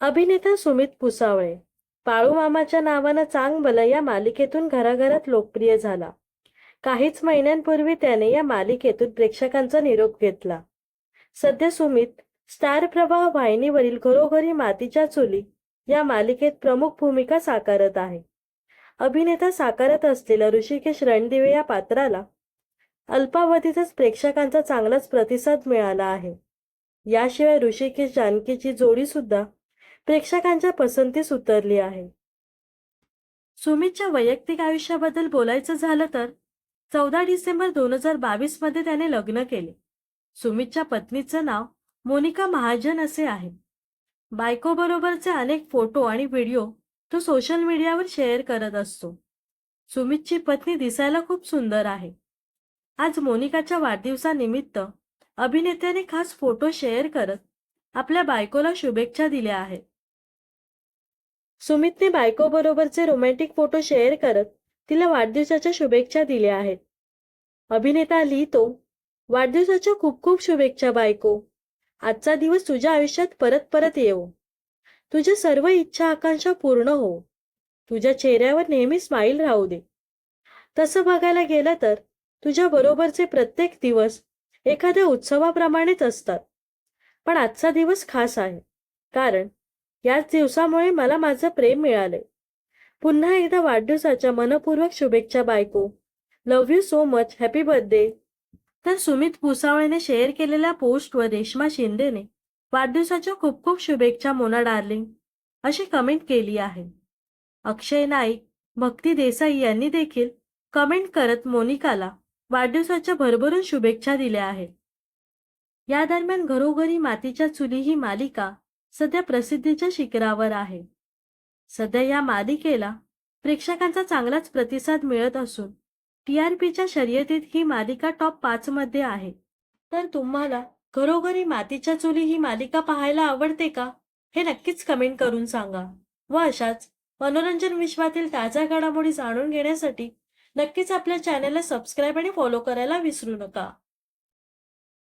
अभिनेता सुमित पुसावळे. पाळू मामाच्या नावानं चांग भलं या मालिकेतून घराघरात लोकप्रिय झाला. काहीच महिन्यांपूर्वी त्याने या मालिकेतून प्रेक्षकांचा निरोप घेतला. सध्या सुमित स्टार प्रवाह वाहिनीवरील घरोघरी मातीच्या चुली या मालिकेत प्रमुख भूमिका साकारत आहे. अभिनेता साकारत असलेल्या ऋषिकेश रणदिवे या पात्राला अल्पावधीतच प्रेक्षकांचा चांगलाच प्रतिसाद मिळाला आहे. याशिवाय ऋषिकेश जानकीची जोडी सुद्धा प्रेक्षकांच्या पसंतीस उतरली आहे. सुमितच्या वैयक्तिक आयुष्याबद्दल बोलायचं झालं तर चौदा डिसेंबर दोन हजार बावीसमध्ये त्याने लग्न केले. सुमितच्या पत्नीचं नाव मोनिका महाजन असे आहे. बायकोबरोबरचे अनेक फोटो आणि व्हिडिओ तो सोशल मीडियावर शेअर करत असतो. सुमितची पत्नी दिसायला खूप सुंदर आहे. आज मोनिकाच्या वाढदिवसानिमित्त अभिनेत्याने खास फोटो शेअर करत आपल्या बायकोला शुभेच्छा दिल्या आहेत. सुमितने बायकोबरोबरचे रोमॅन्टिक फोटो शेअर करत तिला वाढदिवसाच्या शुभेच्छा दिल्या आहेत. अभिनेता लिहितो वाढदिवसाच्या खूप खूप शुभेच्छा बायको. आजचा दिवस तुझ्या आयुष्यात परत परत येवो. तुझ्या सर्व इच्छा आकांक्षा पूर्ण हो. तुझ्या चेहऱ्यावर नेहमी स्माईल राहू दे. तसं बघायला गेलं तर तुझ्या बरोबरचे प्रत्येक दिवस एखाद्या उत्सवाप्रमाणेच असतात. पण आजचा दिवस खास आहे. कारण याच दिवसामुळे मला माझं प्रेम मिळाले पुन्हा एकदा वाढदिवसाच्या मनपूर्वक शुभेच्छा बायको. Love you so much happy birthday तर सुमित भुसावळेने शेअर केलेल्या पोस्टवर रेश्मा शिंदेने वाढदिवसाच्या खूप खूप शुभेच्छा मोना डार्लिंग अशी कमेंट केली आहे. अक्षय नाईक भक्ती देसाई यांनी देखील कमेंट करत मोनिकाला वाढदिवसाच्या भरभरून शुभेच्छा दिल्या आहेत. या दरम्यान घरोघरी मातीच्या चुली ही मालिका सध्या प्रसिद्धीच्या शिखरावर आहे. सध्या या मालिकेला प्रेक्षकांचा चांगलाच प्रतिसाद मिळत असून टी आर पीच्या शर्यतीत ही मालिका टॉप पाच मध्ये आहे. तर तुम्हाला घरोघरी मातीच्या चुली ही मालिका पाहायला आवडते का? हे नक्कीच कमेंट करून सांगा. व अशाच मनोरंजन विश्वातील ताज्या घडामोडी जाणून घेण्यासाठी नक्कीच आपल्या चॅनलला सबस्क्राईब आणि फॉलो करायला विसरू नका.